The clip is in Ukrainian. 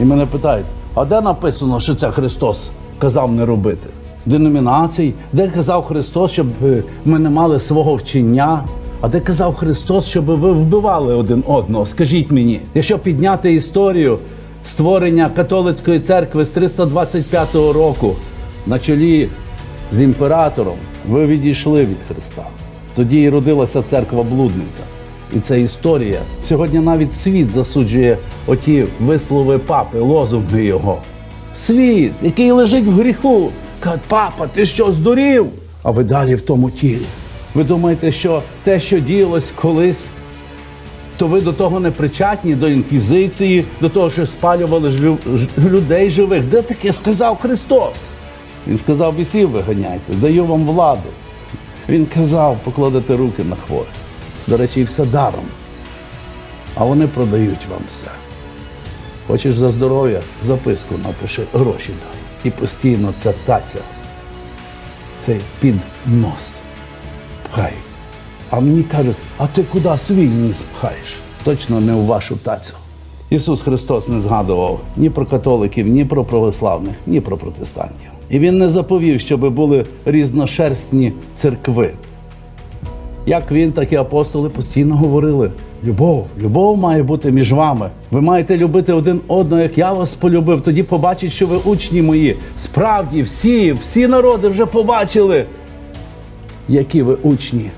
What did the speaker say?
І мене питають, а де написано, що це Христос казав не робити? Деномінацій, де казав Христос, щоб е, ми не мали свого вчення? А де казав Христос, щоб ви вбивали один одного? Скажіть мені, якщо підняти історію створення католицької церкви з 325 року на чолі з імператором, ви відійшли від Христа. Тоді і родилася церква блудниця. І це історія. Сьогодні навіть світ засуджує оті вислови папи, лозунги його. Світ, який лежить в гріху. Каже, папа, ти що здурів? А ви далі в тому тілі. Ви думаєте, що те, що діялось колись, то ви до того не причетні, до інквізиції, до того, що спалювали ж людей живих. Де таке сказав Христос? Він сказав, бісів виганяйте, даю вам владу. Він казав, покладете руки на хворих. До речі, і все даром. А вони продають вам все. Хочеш за здоров'я, записку напиши, гроші дай. І постійно ця таця, цей під нос пхають. А мені кажуть, а ти куди свій ніс пхаєш? Точно не у вашу тацю. Ісус Христос не згадував ні про католиків, ні про православних, ні про протестантів. І Він не заповів, щоб були різношерстні церкви. Як він, так і апостоли постійно говорили: любов, любов має бути між вами. Ви маєте любити один одного, як я вас полюбив. Тоді побачить, що ви учні мої. Справді, всі, всі народи вже побачили, які ви учні